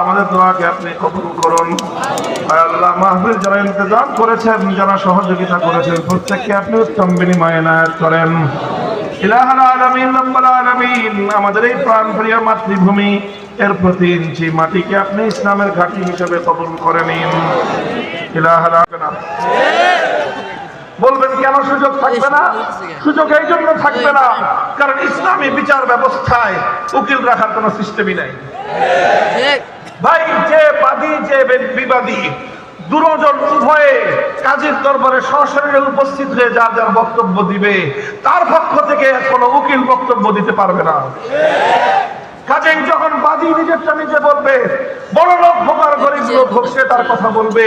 আমাদের দোয়াকে আপনি কবুল এই মাতৃভূমি, এর প্রতি ইঞ্চি মাটিকে আপনি ইসলামের ঘাঁটি হিসেবে কবুল করে নিন। আলামিন। বলবেন কেন সুযোগ থাকবে না। সুযোগ এই জন্য থাকবে না। কারণ ইসলামী বিচার ব্যবস্থায় উকিল রাখার কোনো সিস্টেমই নাই। ভাই যে বাদী যে বিবাদী দুজন উভয়ে কাজের দরবারে সশরীরে উপস্থিত হয়ে যার যার বক্তব্য দিবে তার পক্ষ থেকে কোনো উকিল বক্তব্য দিতে পারবে না। কাজেই যখন বাদী নিজেরটা নিজে বলবে, বড় লোক হোক আর গরিব লোক হোক, সে তার কথা বলবে।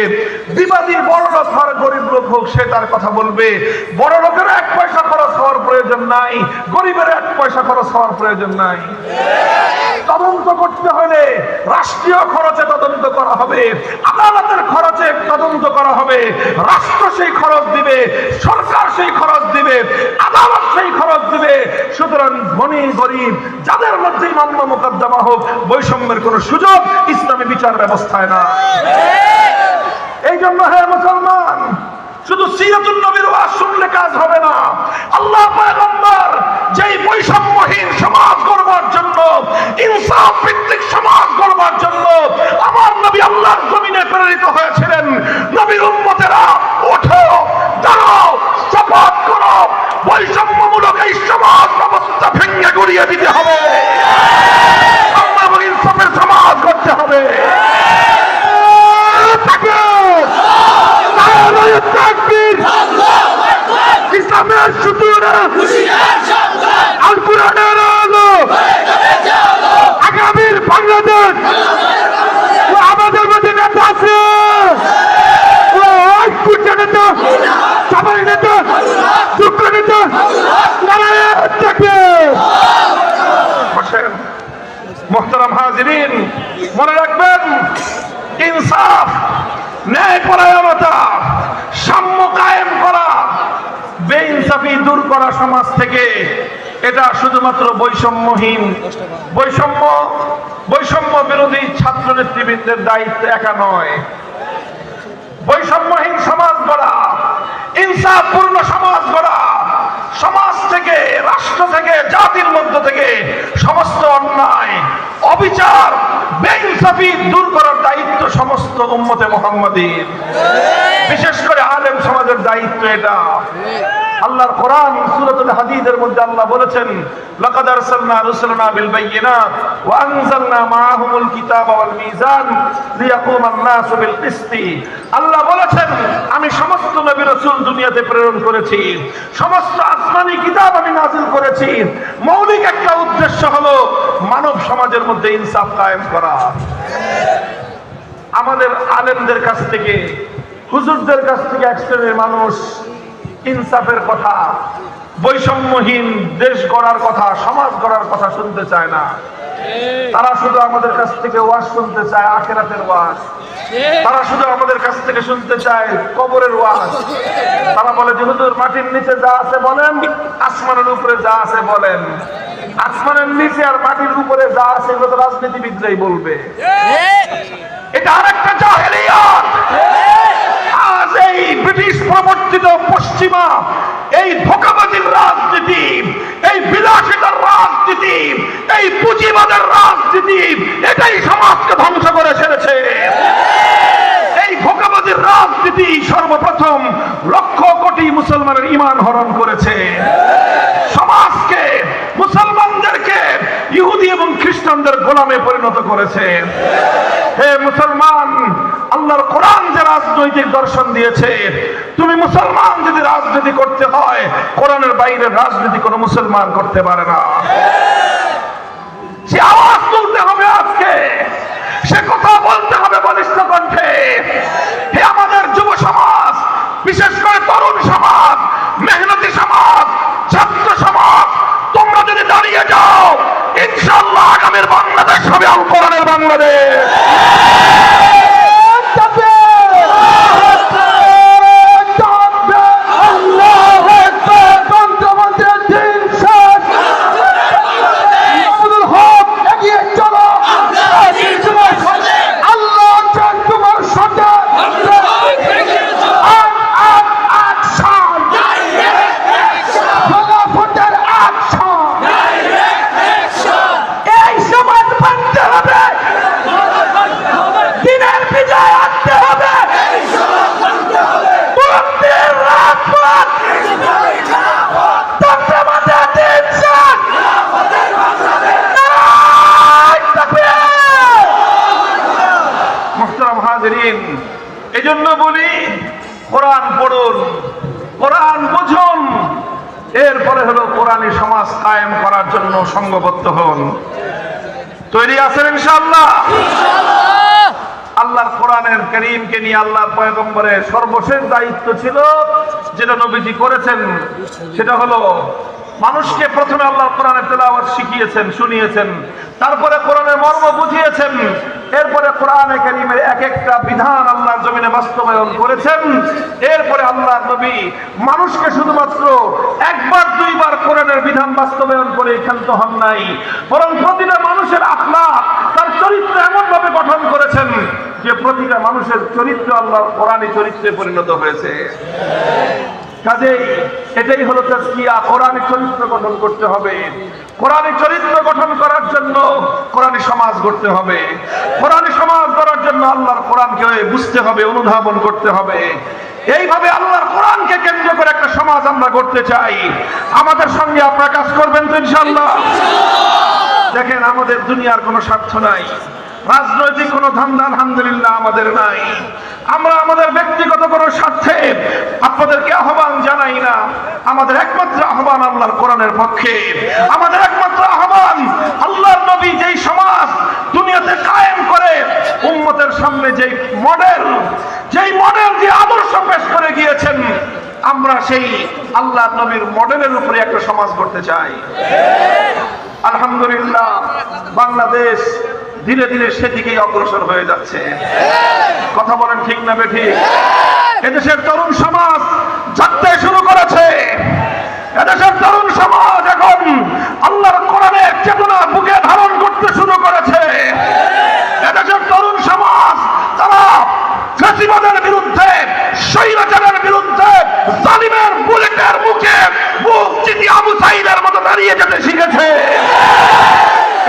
বিবাদী বড় লোক আর গরিব লোক হোক, সে তার কথা বলবে। বড় লোকের এক পয়সা খরচ হওয়ার প্রয়োজন নাই, গরিবের এক পয়সা খরচ হওয়ার প্রয়োজন নাই। তদন্ত করতে হলে রাষ্ট্রীয় খরচে তদন্ত করা হবে, আদালতের খরচে তদন্ত করা হবে। রাষ্ট্র সেই খরচ দিবে, সরকার সেই খরচ দিবে, আদালত সেই খরচ দিবে। সুতরাং ধনী গরিব, যাদের মধ্যে মামলা মোকদ্দমা হোক, বৈষম্যের কোনো সুযোগ ইসলামী বিচার ব্যবস্থায় না এই জন্য হ্যাঁ মুসলমান, শুধু সিরাতুল নবীর ওয়াজ শুনলে কাজ হবে না। আল্লাহ পয়গম্বর যেই বৈষম্যহীন সমাজ গড়বার জন্য, ইনসাফ ভিত্তিক সমাজ গড়বার জন্য আমার নবী আল্লাহর জমিনে প্রেরিত হয়েছিলেন নবীর উম্মতেরা ওঠো দাঁড়াও শপথ করো বৈষম্যমূলক এই সমাজ ব্যবস্থা ভেঙে গড়িয়ে দিতে হবে আল্লাহ এবং ইনসাফের সমাজ করতে হবে তাকবীর! নারায়ে তাকবীর! ইসলামের সুতরা আল কোরআনের আলো আগামীর বাংলাদেশ ও আমাদের মধ্যে নেতা আছে ও ঐক্য নেতা সবাই নেতা শুক্র নেতা নারায়ে তাকবীর! বসেন মোহতারাম হাজিরিন মনে রাখবেন ইনসাফ ন্যায় পরায়ণতা সাম্য কায়েম করা বেইনসাফি দূর করা সমাজ থেকে এটা শুধুমাত্র বৈষম্যহীন। বৈষম্য বৈষম্য বিরোধী ছাত্র নেতৃবৃন্দের দায়িত্ব একা নয়। বৈষম্যহীন সমাজ গড়া, ইনসাফপূর্ণ সমাজ গড়া, সমাজ থেকে, রাষ্ট্র থেকে, জাতির মধ্য থেকে সমস্ত অন্যায়, অবিচার, বেইনসাফি দূর করার দায়িত্ব সমস্ত উম্মতে মোহাম্মদীর। বিশেষ করে আলেম সমাজের দায়িত্ব এটা। আল্লাহর কোরআন সূরাতুল হাদীদের মধ্যে আল্লাহ বলেছেন, লাকাদ আরসালনা রুসুলানা বিল বাইয়িনাত ওয়া আনজালনা মাআহুমুল কিতাবা ওয়াল মিজান লিয়াকুমান নাসু বিল কিসতি। আল্লাহ বলেছেন, আমি সমস্ত নবী রাসূল দুনিয়াতে প্রেরণ করেছি, সমস্ত আসমানি কিতাব আমি নাযিল করেছি। মৌলিক একটা উদ্দেশ্য হলো মানব সমাজের মধ্যে ইনসাফ কায়েম করা। আমাদের আলেমদের কাছ থেকে, হুজুরদের কাছ থেকে এক শ্রেণির মানুষ ইনসাফের কথা বৈষম্যহীন দেশ গড়ার কথা সমাজ গড়ার কথা শুনতে চায় না। তারা শুধু আমাদের কাছ থেকে ওয়াজ শুনতে চায় আখেরাতের ওয়াজ। তারা শুধু আমাদের কাছ থেকে শুনতে চায় কবরের ওয়াজ। তারা বলে যে হুজুর মাটির নিচে যা আছে বলেন আসমানের উপরে যা আছে বলেন। আসমানের নিচে আর মাটির উপরে যা আছে এগুলো তো রাজনীতিবিদরাই বলবে। এটা আরেকটা এই ব্রিটিশ প্রবর্তিত পশ্চিমা, এই ধোকাবাজির রাজনীতি, এই বিলাসিতার রাজনীতি, এই পুঁজিবাদের রাজনীতি, এটাই সমাজকে ধ্বংস করে ছেড়েছে। এই ধোকাবাজির রাজনীতি সর্বপ্রথম লক্ষ কোটি মুসলমানের ইমান হরণ করেছে। সমাজকে, মুসলমানদেরকে, ইহুদি এবং খ্রিস্টানদের গোলামে পরিণত করেছে। হে মুসলমান আল্লাহর কোরআন যে রাজনৈতিক দর্শন দিয়েছে, তুমি মুসলমান যদি রাজনীতি করতে হয়, কোরআনের বাইরে রাজনীতি কোনো মুসলমান করতে পারে না। সে আওয়াজ তুলতে হবে আজকে, সে কথা বলতে হবে বলিষ্ঠ কণ্ঠে। হে আমাদের যুব সমাজ, বিশেষ করে তরুণ সমাজ, মেহনতি সমাজ, ছাত্র সমাজ, তোমরা যদি দাঁড়িয়ে যাও ইনশাল্লাহ আগামীর বাংলাদেশ হবে আল কোরআনের বাংলাদেশ। সঙ্গবদ্ধ হন। তৈরি আছেন ইনশাআল্লাহ। আল্লাহর কোরআনের করিমকে নিয়ে আল্লাহর পয়গম্বরের সর্বশেষ দায়িত্ব ছিল যেটা নবীজি করেছেন, সেটা হলো মানুষকে প্রথমে আল্লাহ কোরআনের তেলাওয়াত শিখিয়েছেন, শুনিয়েছেন, তারপরে কোরআনের মর্ম বুঝিয়েছেন এরপরে কোরআনে কারিমের এক একটা বিধান আল্লাহর জমিনে বাস্তবায়ন করেছেন। এরপরে আল্লাহর নবী মানুষকে শুধুমাত্র একবার, দুইবার কোরআনের বিধান বাস্তবায়ন করে ক্ষান্ত হন নাই। বরং প্রতিটা মানুষের আখলাক তার চরিত্র এমন ভাবে গঠন করেছেন যে প্রতিটা মানুষের চরিত্র আল্লাহ কোরআনী চরিত্রে পরিণত হয়েছে। কাজেই এটাই হলো তাজকিয়া কোরআনী চরিত্র গঠন করতে হবে। কোরআনী চরিত্র গঠন করার জন্য কোরআনী সমাজ গড়তে হবে। কোরআনী সমাজ গড়ার জন্য আল্লাহর কোরআনকে বুঝতে হবে, অনুধাবন করতে হবে। এইভাবে আল্লাহর কোরআনকে কেন্দ্র করে একটা সমাজ আমরা গড়তে চাই। আমাদের সঙ্গে আপনারা কাজ করবেন তো ইনশাআল্লাহ। দেখেন, আমাদের দুনিয়ার কোনো স্বার্থ নাই। রাজনৈতিক কোনো ধান্দা আলহামদুলিল্লাহ আমাদের নাই। আমরা আমাদের ব্যক্তিগত কোনো স্বার্থে আপনাদেরকে আহ্বান জানাই না। আমাদের একমাত্র আহ্বান আল্লাহর কোরআনের পক্ষে। আমাদের একমাত্র আহ্বান আল্লাহর নবী যেই সমাজ দুনিয়াতে কায়েম করে, উম্মতের সামনে যেই মডেল যেই মডেল যে আদর্শ পেশ করে গিয়েছেন, আমরা সেই আল্লাহ নবীর মডেলের উপরে একটা সমাজ করতে চাই। আলহামদুলিল্লাহ, বাংলাদেশ ধীরে ধীরে সেদিকেই অগ্রসর হয়ে যাচ্ছে। কথা বলেন ঠিক না বেঠি এদেশের তরুণ সমাজ জাগতে শুরু করেছে। এদেশের তরুণ সমাজ এখন আল্লাহর কোরআনের চেতনা বুকে ধারণ করতে শুরু করেছে। এদেশের তরুণ সমাজ, তারা ফেসিবাদের বিরুদ্ধে, স্বৈরাচারের বিরুদ্ধে, জালিমের বুলেটের মুখে মুখ চিঠি আবু সাইদের মতো দাঁড়িয়ে যেতে শিখেছে।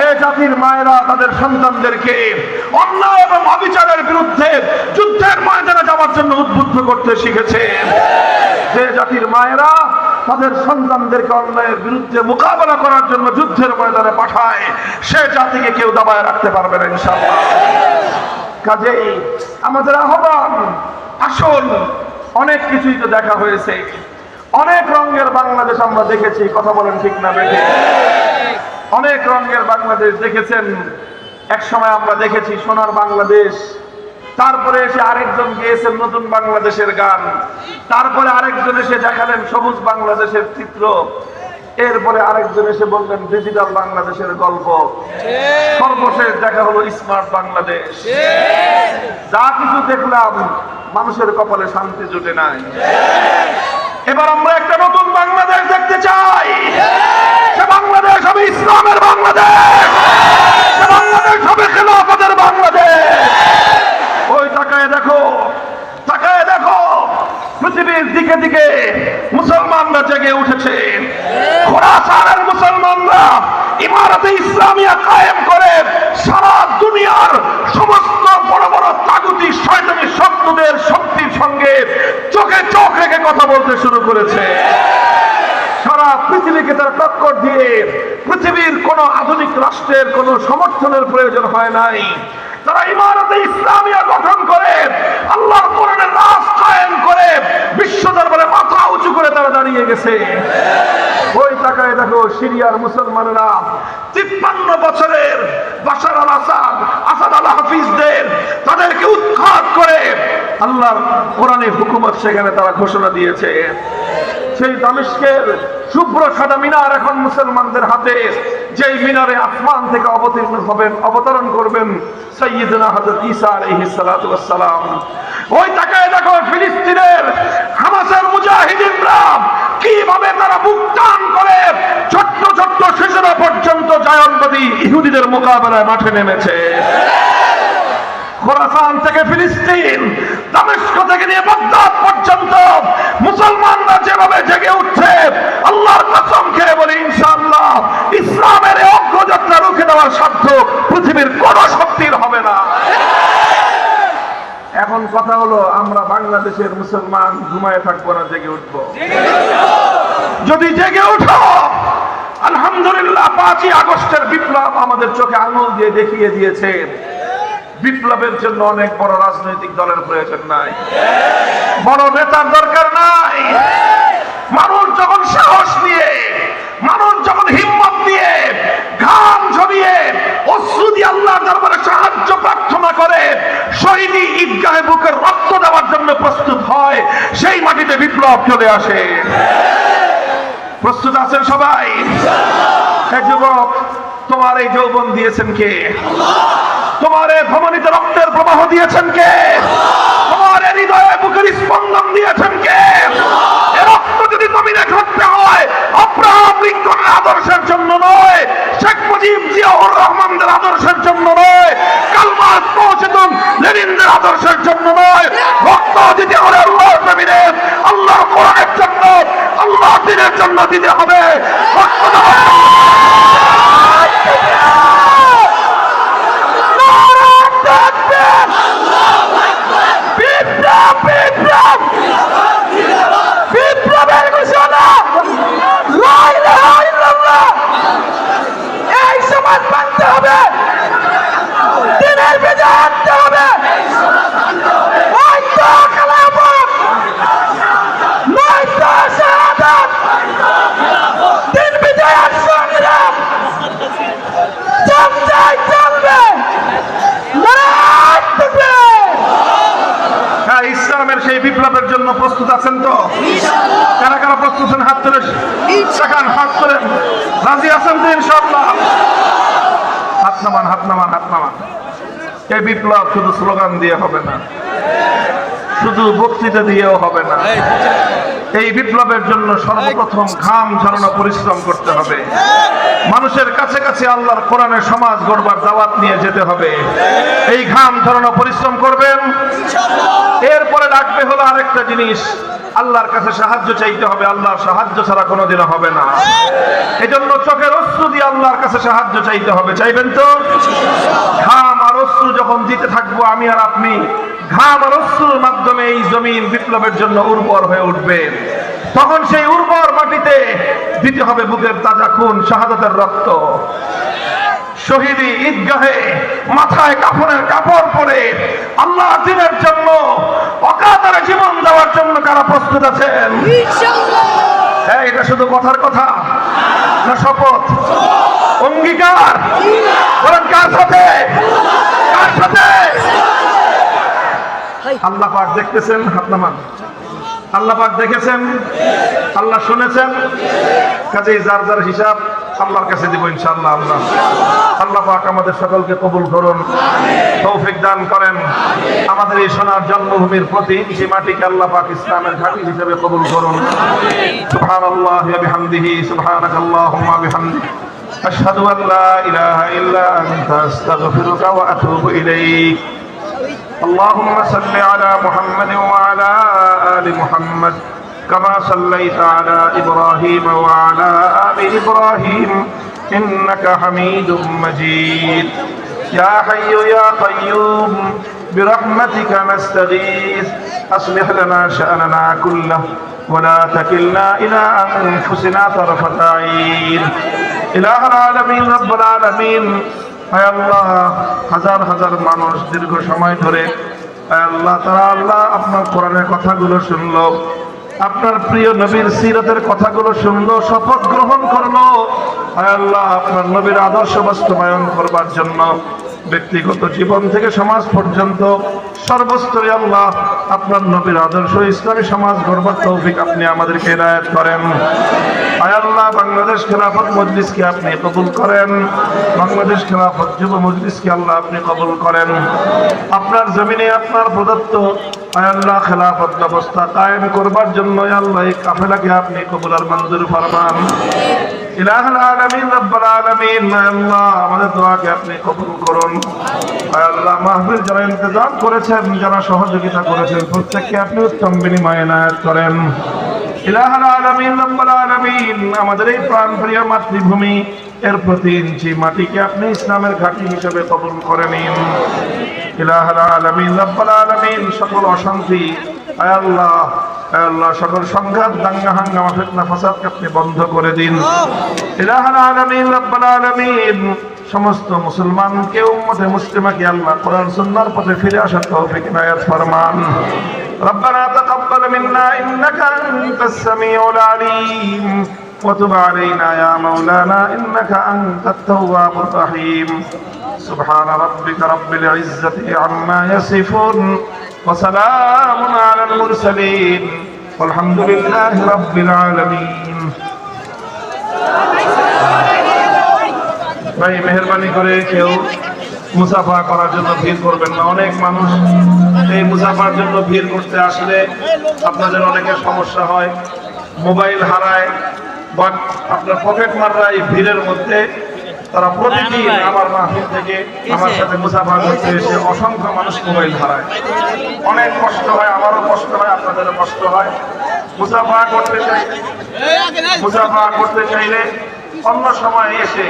এ জাতির মায়েরা তাদের সন্তানদেরকে অন্যায় এবং অবিচারের বিরুদ্ধে যুদ্ধের ময়দানে যাওয়ার জন্য উদ্বুদ্ধ করতে শিখেছে। যে জাতির মায়েরা তাদের সন্তানদেরকে অন্যায়ের বিরুদ্ধে মোকাবেলা করার জন্য যুদ্ধের ময়দানে পাঠায়, সে জাতিকে কেউ দাবায় রাখতে পারবে না ইনশাআল্লাহ। কাজেই আমাদের আহ্বান, আসল, অনেক কিছুই তো দেখা হয়েছে। অনেক রঙের বাংলাদেশ আমরা দেখেছি, কথা বলেন ঠিক না, বেঠে। অনেক রঙের বাংলাদেশ দেখেছেন। এক সময় আমরা দেখেছি সোনার বাংলাদেশ তারপরে এসে আরেকজন গিয়েছেন নতুন বাংলাদেশের গান তারপরে আরেকজন এসে দেখালেন সবুজ বাংলাদেশের চিত্র এরপরে আরেকজন এসে বললেন ডিজিটাল বাংলাদেশের গল্প। সর্বশেষ দেখা হলো স্মার্ট বাংলাদেশ। যা কিছু দেখলাম মানুষের কপালে শান্তি জুটে নাই। এবার আমরা একটা দেখতে চাই। সে বাংলাদেশ হবে ইসলামের বাংলাদেশ। সে বাংলাদেশ হবে খেলাফতের বাংলাদেশ। ওই তাকায় দেখো তাকায় দেখো, পৃথিবীর দিকে দিকে মুসলমানরা জেগে উঠেছে। খোরাসানের মুসলমানরা ইমারতে ইসলামিয়া কায়েম করে সারা দুনিয়ার সমস্ত বড় বড় তাগুতি শয়তানি শব্দদের শক্তির সঙ্গে চোখে চোখ রেখে কথা বলতে শুরু করেছে। সারা পৃথিবীকে তারা টক্কর দিয়ে পৃথিবীর কোন আধুনিক রাষ্ট্রের কোন সমর্থনের প্রয়োজন হয় নাই। তারা ইমারতে ইসলামিয়া গঠন করে, আল্লাহর কোরআনের রাজ কায়েম করে, বিশ্ব দরবারে মাথা উঁচু করে তারা দাঁড়িয়ে গেছে। ওই তাকায় দেখো সিরিয়ার মুসলমানেরা, তিপ্পান্ন বছরের বাশার আল আসাদ তাদেরকে উৎখাত করে আল্লাহর কোরআনের হুকুমত সেখানে তারা ঘোষণা দিয়েছে। সেই শুভ্র সাদা মিনার এখন মুসলমানদের হাতে মিনারে আসমান থেকে অবতীর্ণ হবেন, অবতরণ করবেন ওই তাকায় দেখো কীভাবে তারা ছোট্ট ছোট্ট জায়নবাদী ইহুদিদের মোকাবেলায় মাঠে নেমেছে। ইসলামের অগ্রযাত্রা রুখে দেওয়ার সাধ্য পৃথিবীর কোন শক্তির হবে না। এখন কথা হলো, আমরা বাংলাদেশের মুসলমান ঘুমায় থাকব না, জেগে উঠবো। যদি জেগে উঠো আলহামদুলিল্লাহ, পাঁচই আগস্টের বিপ্লব আমাদের চোখে আঙুল দিয়ে দেখিয়ে দিয়েছে। বিপ্লবের জন্য অনেক বড় রাজনৈতিক দলের প্রয়োজন নাই। বড় নেতার দরকার নাই। মানুষ যখন সাহস নিয়ে, মানুষ যখন হিম্মত নিয়ে ঘাম ঝরিয়ে, অশ্রু দিয়ে দরবারে সাহায্য প্রার্থনা করে শহীদি ঈদগাহে বুকের রক্ত দেওয়ার জন্য প্রস্তুত হয়, সেই মাটিতে বিপ্লব চলে আসে। প্রস্তুত আছেন সবাই? যুবক, তোমার এই যৌবন দিয়েছেন কে? তোমার এই ধমনীতে রক্তের প্রবাহ দিয়েছেন কে? তোমার হৃদয়ে বুকের স্পন্দন দিয়েছেন কে? রক্ত যদি জমিনে ঘটতে হয় আব্রাহাম লিঙ্কনের আদর্শের জন্য নয়, শেখ মুজিব জিয়াউর রহমানদের আদর্শের জন্য নয় কালমাস পৌঁছেতুন লেনিনদের আদর্শের জন্য নয় রক্ত দিতে হলে আল্লাহর জমিনে আল্লাহর কোরআনের জন্য আল্লাহ দিনের জন্য দিতে হবে। এই সমাজ মানতে হবে দিনের বিজয় আনতে হবে নয়তো খেলাফত নয়তো শাহাদাত দিন বিজয়ের সংগ্রাম চলছে চলবে নারায়ণ তাকবীর হ্যাঁ ইসলামের সেই বিপ্লবের জন্য প্রস্তুত আছেন তো কারা কারা প্রস্তুত আছেন হাত তুলে দেখান হাত তুলে রাজি আছেন তো ইনশাআল্লাহ হাত নামান হাত নামান হাত নামান এই বিপ্লব শুধু স্লোগান দিয়ে হবে না। শুধু বক্তৃতা দিয়েও হবে না। এই বিপ্লবের জন্য সর্বপ্রথম ঘাম ঝরানো পরিশ্রম করতে হবে। মানুষের কাছে কাছে আল্লাহর কোরআনের সমাজ গড়বার দাওয়াত নিয়ে যেতে হবে। এই ঘাম ঝরানো পরিশ্রম করবেন। এরপরে রাখবে হলো আরেকটা জিনিস। আল্লাহর কাছে সাহায্য চাইতে হবে, আল্লাহর সাহায্য ছাড়া কোনোদিনও হবে না। এজন্য চোখের অশ্রু দিয়ে আল্লাহর কাছে সাহায্য চাইতে হবে, চাইবেন তো? ঘাম আর অশ্রু যখন দিতে থাকব আমি আর আপনি, ঘাম আর অশ্রুর মাধ্যমে এই জমিন বিপ্লবের জন্য উর্বর হয়ে উঠবে। তখন সেই উর্বর মাটিতে দিতে হবে বুকের তাজা খুন, শাহাদাতের রক্ত। শহীদি ঈদগাহে মাথায় কাপড়ের কাপড় পরে আল্লাহ দিনের জন্য অকাতারে জীবন দেওয়ার জন্য কারা প্রস্তুত আছেন? হ্যাঁ এটা শুধু কথার কথা না শপথ? অঙ্গীকার? বলেন কার সাথে? কার সাথে? আল্লাহ পাক দেখতেছেন হাত নামান। আল্লাহ পাক দেখেছেন? আল্লাহ শুনেছেন? কাজেই যার যার হিসাব আল্লাহর কাছে দিব ইনশাআল্লাহ আমরা আল্লাহ পাক আমাদের সকলকে কবুল করুন তৌফিক দান করেন আমাদের এই সোনার জন্মভূমির প্রতি যে মাটিকে আল্লাহ পাক ইসলামের ঘাঁটি হিসেবে কবুল করুন সুবহানাল্লাহ ওয়া বিহামদিহি সুবহানাকাল্লাহুম্মা বিহামদিক আশহাদু আন লা ইলাহা ইল্লা আনতা আস্তাগফিরুকা ওয়া আতুবু ইলাইক اللهم صل على محمد وعلى آل محمد كما صليت على إبراهيم وعلى آل إبراهيم إنك حميد مجيد يا حي يا قيوم برحمتك نستغيث أصلح لنا شأننا كله ولا تكلنا إلى أنفسنا طرفة عين إله العالمين رب العالمين হায় আল্লাহ হাজার হাজার মানুষ দীর্ঘ সময় ধরে হায় আল্লাহ তারা আল্লাহ আপনার কোরআনের কথাগুলো শুনলো আপনার প্রিয় নবীর সিরতের কথাগুলো শুনলো, শপথ গ্রহণ করল। আল্লাহ, আপনার নবীর আদর্শ বাস্তবায়ন করবার জন্য ব্যক্তিগত জীবন থেকে সমাজ পর্যন্ত সর্বস্তরে আল্লাহ আপনার নবীর আদর্শ ইসলামী সমাজ গড়বার তৌফিক আপনি আমাদেরকে এনায়ত করেন। আয় আল্লাহ, বাংলাদেশ খেলাফত মজলিসকে আপনি কবুল করেন। বাংলাদেশ খেলাফত যুব মজলিসকে আল্লাহ আপনি কবুল করেন। আপনার জমিনে আপনার প্রদত্ত আয় আল্লাহ খেলাফত ব্যবস্থা কায়েম করবার জন্য আল্লাহ এই কাফেলাকে আপনি কবুল আর মঞ্জুর ফরমান। ইলাহুল আলামিন, রব্বুল আলামিন। আল্লাহ, আমাদের দোয়াকে আপনি কবুল করুন। আল্লাহ, মাহফিল যারা ইন্তজাম করেছেন, যারা সহযোগিতা করেছেন, প্রত্যেককে আপনি উত্তম বিনিময়ে নায়াত করেন। ইলাহুল আলামিন, রব্বুল আলামিন, আমাদের এই প্রাণপ্রিয় মাতৃভূমি, এর প্রতি ইঞ্চি মাটিকে আপনি ইসলামের ঘাঁটি হিসেবে কবুল করে নিন। ইলাহুল আলামিন, রব্বুল আলামিন, সকল অশান্তি আল্লাহ আয় আল্লাহ সকল সংঘাত দাঙ্গা হাঙ্গামা ফিতনা ফাসাদকে আপনি বন্ধ করে দিন ইলাহাল আলামিন রাব্বাল আলামিন সমস্ত মুসলমানকে উম্মতে মুসলিমাকে আল্লাহ কোরআন সুন্নাহর পথে ফিরে আসার তৌফিক ইনায়াত ফরমান ربنا تقبل منا انك انت السميع العليم وتب علينا يا مولانا انك انت التواب الرحيم سبحان ربك رب العزه عما يصفون وسلام على المرسلين والحمد لله رب العالمين ভাই মেহরবানি করে কেউ মুসাফা করার জন্য ভিড় করবেন না অনেক মানুষ এই মুসাফার জন্য ভিড় করতে আসলে আপনাদের অনেকের সমস্যা হয় মোবাইল হারায় বা আপনার পকেট মাররা এই ভিড়ের মধ্যে তারা প্রতিদিন আমার মাহফিল থেকে আমার সাথে মুসাফা করতে এসে অসংখ্য মানুষ মোবাইল হারায়। অনেক কষ্ট হয় আমারও কষ্ট হয় আপনাদেরও কষ্ট হয়। মুসাফা করতে চাই মুসাফা করতে চাইলে অন্য সময় এসে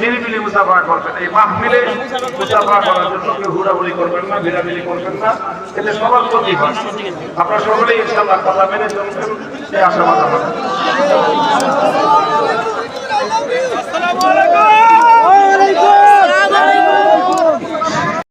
নিরিবিলি মুসাফা করবেন। এই মাহফিলে মুসাফা করার জন্য কেউ হুড়াহুড়ি করবেন না ভিড়াভিড়ি করবেন না। এতে সবার ক্ষতি হয়। আপনারা সকলেই ইনশাল্লাহ কথা মেনে চলবেন। এই আশাবাদ আমাদের আসসালামু আলাইকুম।